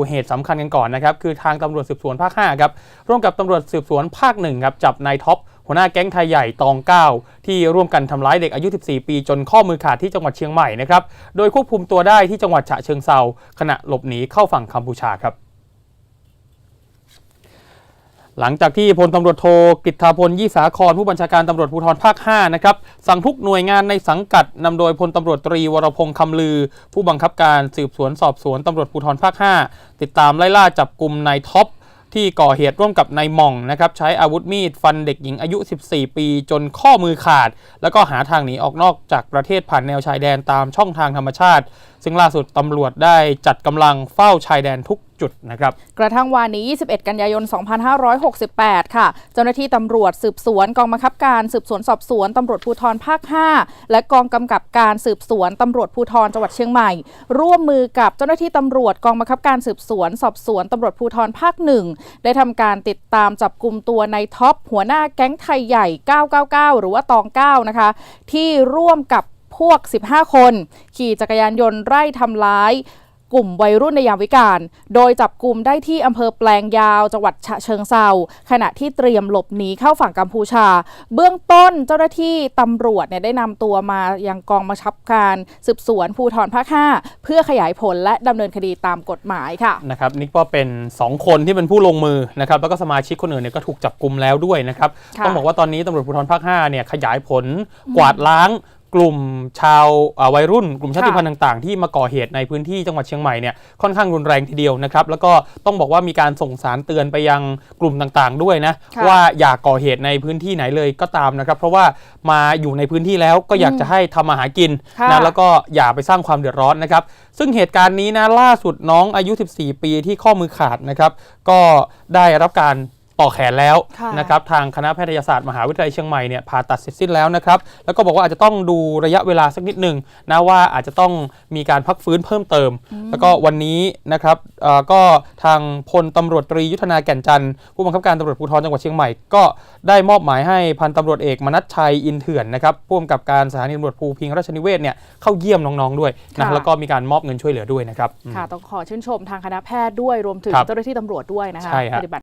ูเหตุสำคัญกันก่อนนะครับคือทางตำรวจสืบสวนภาค 5 ครับ ร่วมกับตำรวจสืบสวนภาคหนึ่งครับ จับนายท็อป หัวหน้าแก๊งไทยใหญ่ตองเก้าที่ร่วมกันทำร้ายเด็กอายุ 14 ปีจนข้อมือขาดที่จังหวัดเชียงใหม่นะครับ โดยควบคุมตัวได้ที่จังหวัดฉะเชิงเซาขณะหลบหนีเข้าฝั่งกัมพูชาครับ หลังจากที่พลตำรวจโทกฤษฐาพลยี่สาครผู้บัญชาการตำรวจภูธรภาค 5 นะครับ สั่งทุกหน่วยงานในสังกัดนำโดยพลตำรวจตรีวรพงษ์คำลือ ผู้บังคับการสืบสวนสอบสวนตำรวจภูธรภาค 5 ติดตามไล่ล่าจับกลุ่มนายท็อปที่ก่อเหตุร่วมกับนายม่องนะครับใช้อาวุธมีดฟันเด็กหญิงอายุ 14 ปีจนข้อมือขาด แล้วก็หาทางหนีออกนอกจากประเทศผ่านแนวชายแดนตามช่องทางธรรมชาติ ซึ่งล่าสุดตำรวจได้จัดกำลังเฝ้าชายแดนทุกจุดนะครับกระทั่งวานนี้ 21 กันยายน 2568 ค่ะ เจ้าหน้าที่ตำรวจสืบสวนกองบังคับการสืบสวนสอบสวนตำรวจภูธรภาค 5 และกองกำกับการสืบสวนตำรวจภูธรจังหวัดเชียงใหม่ ร่วมมือกับเจ้าหน้าที่ตำรวจกองบังคับการสืบสวนสอบสวนตำรวจภูธรภาค 1 ได้ทำการติดตามจับกลุ่มตัวในท็อปหัวหน้าแก๊งไทยใหญ่ 999 หรือว่าตอง9นะคะ ที่ร่วมกับพวก 15 คน ขี่จักรยานยนต์ไล่ทำร้าย กลุ่มวัยรุ่นในยามวิกาล โดยจับกลุ่มได้ที่อำเภอแปลงยาวจังหวัดฉะเชิงเซาขณะที่เตรียมหลบหนีเข้าฝั่งกัมพูชา เบื้องต้นเจ้าหน้าที่ตำรวจเนี่ยได้นำตัวมายังกองบังคับการสืบสวนภูธรภาค5เพื่อขยายผลและดำเนินคดีตามกฎหมายค่ะนะครับนี่ก็เป็น 2 คนที่เป็นผู้ลงมือนะครับแล้วก็สมาชิกคนอื่นเนี่ยก็ถูกจับกลุ่มแล้วด้วยนะครับต้องบอกว่าตอนนี้ตำรวจภูธรภาค5เนี่ยขยายผลกวาดล้าง กลุ่มชาวเอ่อวัยรุ่น กลุ่มชาติพันธุ์ต่างๆ ที่มาก่อเหตุในพื้นที่จังหวัดเชียงใหม่เนี่ยค่อนข้างรุนแรงทีเดียวนะครับ แล้วก็ต้องบอกว่ามีการส่งสารเตือนไปยังกลุ่มต่างๆ ด้วยนะค่ะว่าอย่าก่อเหตุในพื้นที่ไหนเลยก็ตามนะครับ เพราะว่ามาอยู่ในพื้นที่แล้วก็อยากจะให้ทำมาหากินค่ะนะแล้วก็อย่าไปสร้างความเดือดร้อนนะครับ ซึ่งเหตุการณ์นี้นะล่าสุดน้องอายุ 14 ปีที่ข้อมือขาดนะครับ ก็ได้รับการ ต่อแขนแล้วค่ะนะครับทางคณะแพทยศาสตร์มหาวิทยาลัยเชียงใหม่เนี่ยผ่าตัดเสร็จสิ้นแล้วนะครับ แล้วก็บอกว่าอาจจะต้องดูระยะเวลาสักนิดหนึ่งนะว่าอาจจะต้องมีการพักฟื้นเพิ่มเติม แล้วก็วันนี้นะครับเอ่อก็ทางพลตำรวจตรียุทธนาแก่นจันทร์ผู้บังคับการตำรวจภูธรจังหวัดเชียงใหม่ก็ได้มอบหมายให้พันตำรวจเอกมนัชชัยอินเถื่อนนะครับผู้กำกับการสถานีตำรวจภูพิงราชนิเวศน์เนี่ยเข้าเยี่ยมน้องๆด้วยนะค่ะแล้วก็มีการมอบเงินช่วยเหลือด้วยนะครับค่ะต้องขอชื่นชมทางคณะแพทย์ด้วยรวมถึงครับเจ้าหน้าที่ตำรวจด้วยนะคะใช่ฮะปฏิบัติ